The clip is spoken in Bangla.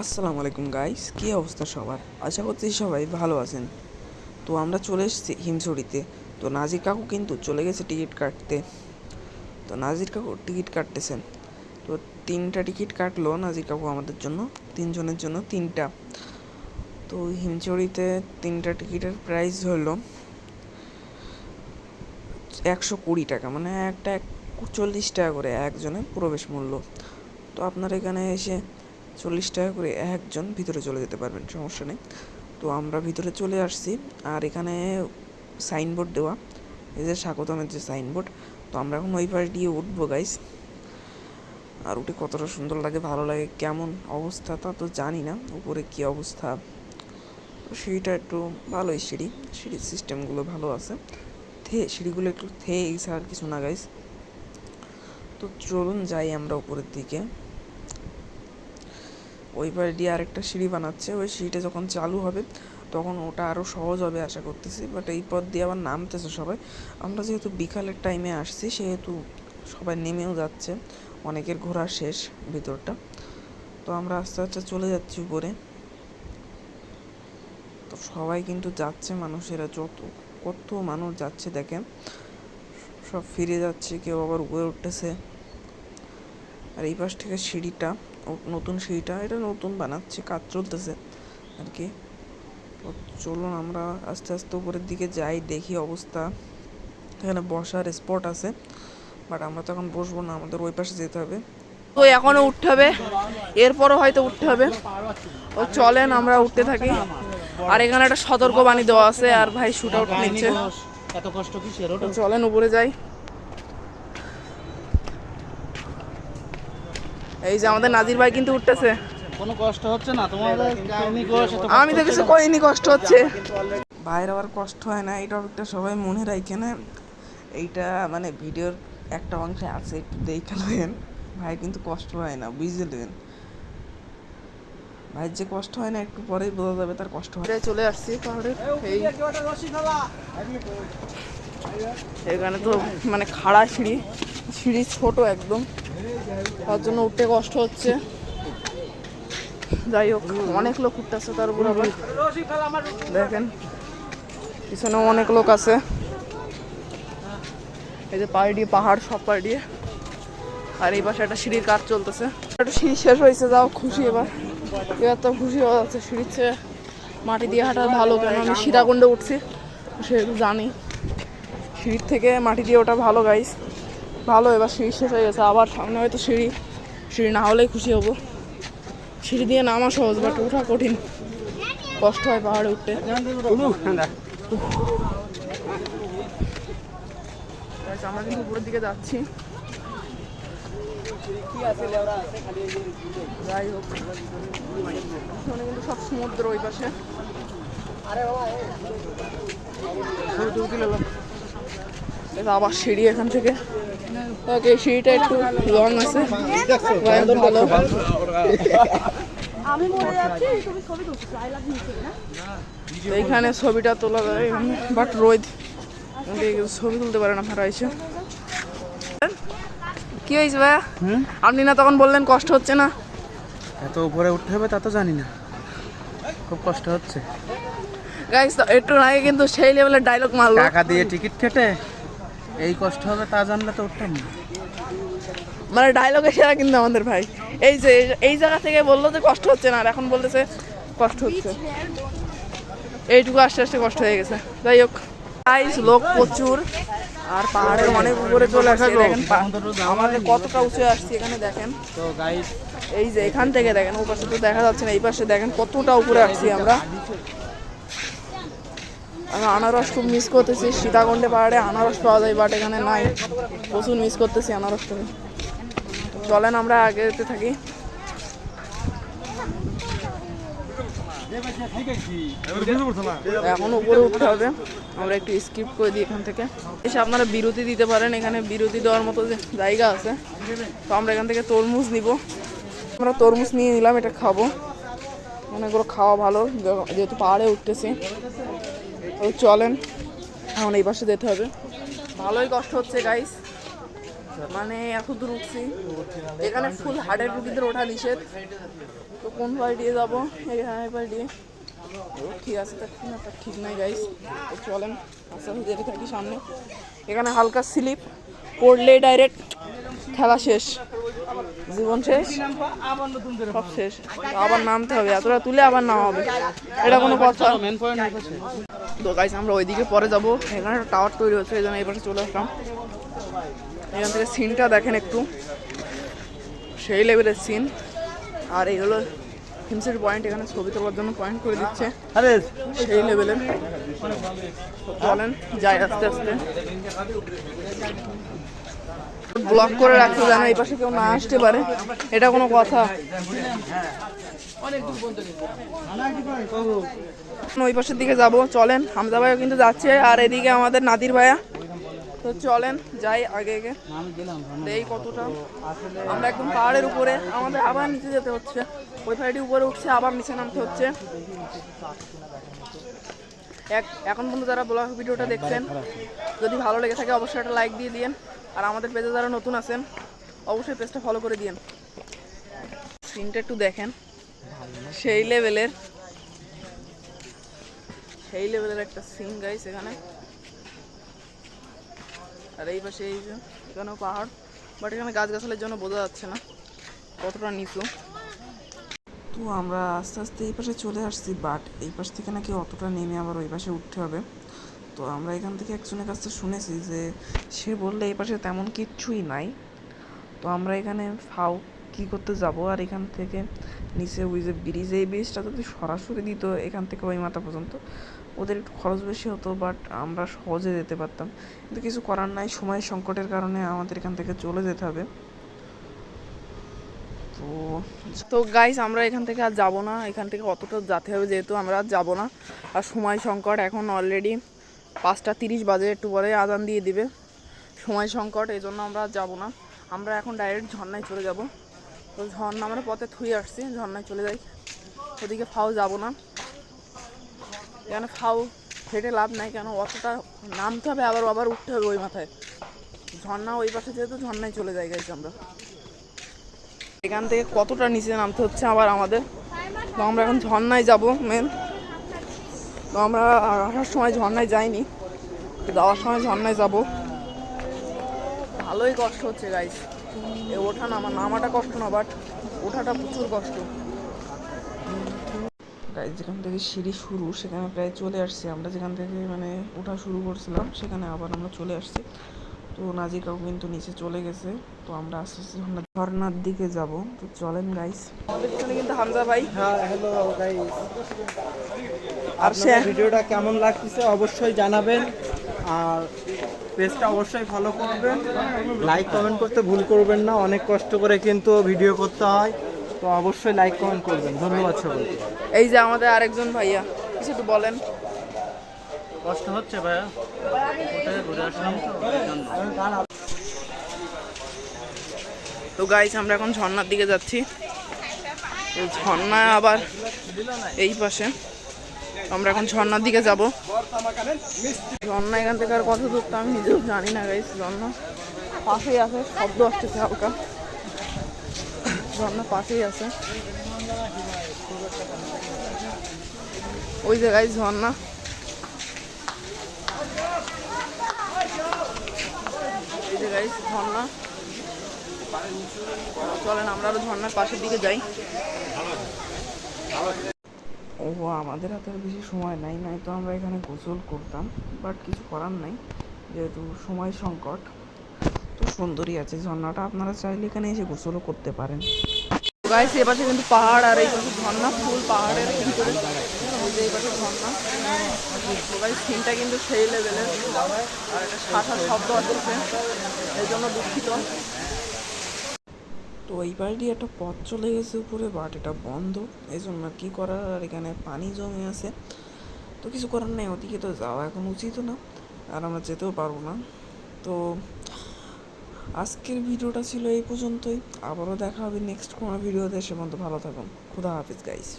আসসালামু আলাইকুম গাইস কী অবস্থা সবার? আশা করছি সবাই ভালো আছেন। তো আমরা চলে এসেছি হিমছড়িতে। তো নাজির কাকু কিন্তু চলে গেছে টিকিট কাটতে। তো নাজির কাকু টিকিট কাটতেছেন। তো তিনটা টিকিট কাটলো নাজির কাকু আমাদের জন্য, তিনজনের জন্য তিনটা। তো হিমছড়িতে তিনটা টিকিটের প্রাইস হলো একশো কুড়ি টাকা। মানে একটা এক চল্লিশ টাকা করে একজনের প্রবেশ মূল্য। তো আপনার এখানে এসে চল্লিশ টাকা করে একজন ভিতরে চলে যেতে পারবেন, সমস্যা নেই। তো আমরা ভিতরে চলে আসছি, আর এখানে সাইনবোর্ড দেওয়া, এই যে স্বাগতমের যে সাইনবোর্ড। তো আমরা এখন ওই পাশ দিয়ে উঠবো গাইস আর উঠে কতটা সুন্দর লাগে, ভালো লাগে, কেমন অবস্থা তা তো জানি না, উপরে কী অবস্থা। সিঁড়িটা একটু ভালোই সিঁড়ি, সিঁড়ির সিস্টেমগুলো ভালো আছে। থে, সিঁড়িগুলো একটু থে আর কিছু না গাইস তো চলুন যাই আমরা উপরের দিকে। ওই পারে দিয়ে আরেকটা সিঁড়ি বানাচ্ছে, ওই সিঁড়িটা যখন চালু হবে তখন ওটা আরও সহজ হবে আশা করতেছি। বাট এই পথ দিয়ে আবার নামতেছে সবাই। আমরা যেহেতু বিকালের টাইমে আসছি, সেহেতু সবাই নেমেও যাচ্ছে। অনেকের ঘোরা শেষ ভিতরটা। তো আমরা আস্তে আস্তে চলে যাচ্ছি উপরে। তো সবাই কিন্তু যাচ্ছে মানুষেরা, যত, কত মানুষ যাচ্ছে দেখেন। সব ফিরে যাচ্ছে, কেউ আবার উপরে উঠতেছে। আর এই পাশ থেকে সিঁড়িটা নতুন সিঁড়িটা এটা নতুন বানাচ্ছে কাজ চলতেছে আর কি। তো চলুন আমরা আস্তে আস্তে উপরের দিকে যাই দেখি অবস্থা। এখানে বসার স্পট আছে বাট আমরা তো এখন বসবো না আমাদের ওই পাশে যেতে হবে। তো এখনও উঠতে হবে এরপরও হয়তো উঠতে হবে। ও চলেন আমরা উঠতে থাকি। আর এখানে একটা সতর্ক বাণী দেওয়া আছে আর ভাই শুট আউট নিচ্ছে। এত কষ্ট চলেন উপরে যাই। এই যে আমাদের নাজির ভাই কিন্তু উঠতেছে। কোনো কষ্ট হচ্ছে না? তোমাদের কাহিনী কষ্ট আমি তো কিছু করিনি কষ্ট হচ্ছে বাইরে আবার কষ্ট হয় না এই টপিকটা সবাই মনে রাখে না। এইটা মানে ভিডিওর একটা অংশে আছে একটু দেখে নেবেন ভাই কিন্তু কষ্ট হয় না বুঝে নেবেন ভাইয়ের যে কষ্ট হয় না একটু পরেই বোঝা যাবে তার কষ্ট হয়। চলে আসছি পাহাড়ে। এই এখানে তো মানে খাড়া সিঁড়ি সিঁড়ি ছোট একদম। তার জন্য উঠতে কষ্ট হচ্ছে। যাই হোক, অনেক লোক উঠতে উঠতেছে তার উপর আবার। দেখেন, পিছনেও অনেক লোক আছে। এই যে পাড়ি দিয়ে, পাহাড় সব পাড়ি দিয়ে। আর এই পাশে একটা সিঁড়ির কাজ চলতেছে। একটু সিঁড়ি শেষ হয়েছে, যাও, খুশি এবার। এবার তো খুশি হওয়া যাচ্ছে, সিঁড়ির চেয়ে মাটি দিয়ে হাঁটা ভালো, কেন আমি সীতাকুণ্ডে উঠছি সেহেতু জানি। সিঁড়ির থেকে মাটি দিয়ে ওটা ভালো গাইস ভালো এবার সিঁড়ি শেষ হয়ে গেছে আবার সামনে হয়তো সিঁড়ি। সিঁড়ি না হলেই খুশি হব। সিঁড়ি দিয়ে নামা সহজ বাট ওঠা কঠিন। কষ্ট হয় পাহাড়ে উঠতে। আমরা কিন্তু উপরের দিকে যাচ্ছি। যাই হোক পিছনে কিন্তু সব সমুদ্র ওই পাশে। আবার সিঁড়ি এখান থেকে। ওকে সিঁড়িটা একটু লং আছে। হোক, ভালো তো এইখানে ছবিটা তোলা যায় বাট রোদ ছবি তুলতে পারে না ভাড়া এসে কি হয়েছে ভাইয়া? আপনি না তখন বললেন কষ্ট হচ্ছে না? এত উপরে উঠতে হবে তা তো জানি না। খুব কষ্ট হচ্ছে। গাইস তো একটু আগে কিন্তু সেই লেভেলের ডায়লগ মারলো। টাকা দিয়ে টিকিট কেটে এই কষ্ট হবে তা জানলে তো উঠতাম না। মানে ডায়লগ এসে কিন্তু আমাদের ভাই। এই যে এই জায়গা থেকে বলল যে কষ্ট হচ্ছে না আর এখন বলতেছে কষ্ট হচ্ছে। এইটুকু আস্তে আস্তে কষ্ট হয়ে গেছে। যাই হোক। গাইস লোক প্রচুর আর পাহাড়ের অনেক উপরে চলে আসছে দেখেন আমাদের কতটা উঁচু আসছি এখানে দেখেন। তো গাইস এই যে এখান থেকে দেখেন ও পাশে তো দেখা যাচ্ছে না এই পাশে দেখেন কতটা উপরে আসছি আমরা। আমি আনারস খুব মিস করতেছি, সীতাকুণ্ডে পাহাড়ে আনারস পাওয়া যায় বাট এখানে নাই। প্রচুর মিস করতেছি আনারসটাকে চলেন আমরা আগে যেতে থাকি। এখন উপরে উঠতে হবে। আমরা একটু স্কিপ করে দিই এখান থেকে। এসে আপনারা বিরতি দিতে পারেন, এখানে বিরতি দেওয়ার মতো যে জায়গা আছে। তো আমরা এখান থেকে তরমুজ নিব। আমরা তরমুজ নিয়ে নিলাম, এটা খাব। অনেকগুলো খাওয়া ভালো, যেহেতু পাহাড়ে উঠতেছি। তো চলেন। এখন এই পাশে যেতে হবে। ভালোই কষ্ট হচ্ছে গাইস মানে এত দূর উঠছি। এখানে ফুল হার্টের রুগীদের ওঠা নিষেধ। তো কোন পাড়ি দিয়ে যাব? এখানে এই পাড়ি দিয়ে। ও, ঠিক আছে তার ঠিক না ঠিক নাই গাইস তো চলেন আস্তে আস্তে যেতে থাকি সামনে। এখানে হালকা স্লিপ পড়লে ডাইরেক্ট খেলা শেষ। জীবন শেষ? সব শেষ। আবার নামতে হবে এতটা তুলে আবার নামা হবে এটা কোনো কথা। তো গাইস আমরা ওইদিকে পরে যাব। এখানে একটা টাওয়ার তৈরি হচ্ছে এই জন্য এই পাশে চলে আসলাম। এখান থেকে সিনটা দেখেন একটু। সেই লেভেলের সিন আর এই হলো হিমসের পয়েন্ট এখানে ছবি তোলার জন্য পয়েন্ট করে দিচ্ছে। আরে! সেই লেভেলের তো চলেন যাই আস্তে আস্তে। ব্লক করে রাখতে যেন এই পাশে কেউ না আসতে পারে। এটা কোনো কথা। ওই পাশের দিকে যাব, চলেন। হামজা ভাইও কিন্তু যাচ্ছে, আর এদিকে আমাদের নাদির ভাইয়া। তো চলেন, যাই আগে আগে। এই কতটা। আমরা একদম পাহাড়ের উপরে, আমাদের আবার নিচে যেতে হচ্ছে। ওই সাইডে উপরে উঠছে, আবার নিচে নামতে হচ্ছে। এক এখন পর্যন্ত যারা ব্লগ ভিডিওটা দেখছেন, যদি ভালো লেগে থাকে অবশ্যই একটা লাইক দিয়ে দিন আর আমাদের পেজে যারা নতুন আছেন, অবশ্যই পেজটা ফলো করে দিন সিনটা একটু দেখেন। সেই লেভেলের সেই লেভেলের একটা সিন গাইস এখানে। আর এই পাশে এই যে, এখানেও পাহাড় বাট এখানে গাছগাছালির জন্য বোঝা যাচ্ছে না কতটা নিচু। তো আমরা আস্তে আস্তে এই পাশে চলে আসছি বাট এই পাশ থেকে নাকি অতটা নেমে আবার ওই পাশে উঠতে হবে। তো আমরা এখান থেকে একজনের কাছ থেকে শুনেছি যে, সে বললে এই পাশে তেমন কিচ্ছুই নাই। তো আমরা এখানে ফাও কি করতে যাব আর এখান থেকে নিচে ওই যে ব্রিজ এই ব্রিজটা যদি সরাসরি দিত এখান থেকে ওই মাথা পর্যন্ত, ওদের একটু খরচ বেশি হতো বাট আমরা সহজে যেতে পারতাম। কিন্তু কিছু করার নাই সময় সংকটের কারণে আমাদের এখান থেকে চলে যেতে হবে। তো তো গাইস আমরা এখান থেকে আর যাব না। এখান থেকে অতটা যেতে হবে, যেহেতু আমরা আর যাব না। আর সময় সংকট এখন অলরেডি পাঁচটা তিরিশ বাজে, একটু পরে আদান দিয়ে দিবে। সময় সংকট এই জন্য আমরা যাব না। আমরা এখন ডাইরেক্ট ঝর্ণায় চলে যাব। তো ঝর্ণা আমরা পথে থুই আসছি, ঝর্ণায় চলে যাই। ওদিকে ফাও যাব না। এখানে ফাও হেঁটে লাভ নাই, কেন অতটা নামতে হবে, আবার আবার উঠতে হবে ওই মাথায়। ঝর্ণা ওই পাশে যেহেতু, ঝর্ণায় চলে যাই গাইছি আমরা। এখান থেকে কতটা নিচে নামতে হচ্ছে আবার আমাদের? তো আমরা এখন ঝর্ণায় যাব মেন তো আমরা আসার সময় ঝর্ণায় যাইনি, যাওয়ার সময় ঝর্ণায় যাব। ভালোই কষ্ট হচ্ছে গাইস এ ওঠা নামা নামাটা কষ্ট না বাট ওঠাটা প্রচুর কষ্ট। গাইজ যেখান থেকে সিঁড়ি শুরু সেখানে প্রায় চলে আসছি আমরা। যেখান থেকে মানে ওঠা শুরু করছিলাম সেখানে আবার আমরা চলে আসছি। তো নাজিকাও কিন্তু নিচে চলে গেছে। তো আমরা আস্তে আস্তে ঝর্ণা- ঝর্ণার দিকে যাব। তো চলেন গাইস আমাদের পিছনে কিন্তু হামজা ভাই। হ্যাঁ হ্যালো গাইস আর সে ভিডিওটা কেমন লাগতেছে অবশ্যই জানাবেন। আর পেজটা অবশ্যই ফলো করবেন। লাইক কমেন্ট করতে ভুল করবেন না অনেক কষ্ট করে কিন্তু ভিডিও করতে হয়। তো অবশ্যই লাইক কমেন্ট করবেন। ধন্যবাদ সকলকে। এই যে আমাদের আরেকজন ভাইয়া কিছু একটু বলেন। কষ্ট হচ্ছে ভাইয়া? ঘুরে আসলাম তো? গাইস আমরা এখন ঝর্ণার দিকে যাচ্ছি। তো ঝর্ণা আবার এই পাশে। তো আমরা এখন ঝর্ণার দিকে যাব। ঝর্ণা এখান থেকে আর কত দূর তো আমি নিজেও জানি না গাইস ঝর্ণা পাশেই আছে, শব্দ আসতেছে হালকা। ঝর্ণা পাশেই আছে। ওই জায়গায় ঝর্ণা। এই ঝর্ণা। চলেন, আমরা আরও ঝর্ণার পাশের দিকে যাই। ও আমাদের হাতে বেশি সময় নাই নাই তো আমরা এখানে গোসল করতাম বাট কিছু করার নাই, যেহেতু সময় সংকট, তো সুন্দরই আছে। ঝর্ণাটা আপনারা চাইলে এখানে এসে গোসলও করতে পারেন। গাইস এই পাশে কিন্তু পাহাড় আর এই ঝর্ণা, ফুল পাহাড়ের ভিতরে। এই পাশে ঝর্ণা। গাইস সিনটা কিন্তু সেই লেভেলের আর একটা শাখার শব্দ আসছে এই জন্য দুঃখিত। তো এই দিয়ে একটা পথ চলে গেছে উপরে, বাট এটা বন্ধ। এই জন্য কি করার? আর এখানে পানি জমে আছে। তো কিছু করার নেই, ওদিকে তো যাওয়া এখন উচিত না, আর আমরা যেতেও পারব না। তো আজকের ভিডিওটা ছিল এই পর্যন্তই। আবারও দেখা হবে নেক্সট কোনো ভিডিওতে। সে পর্যন্ত ভালো থাকুন। খুদা হাফিজ গাইস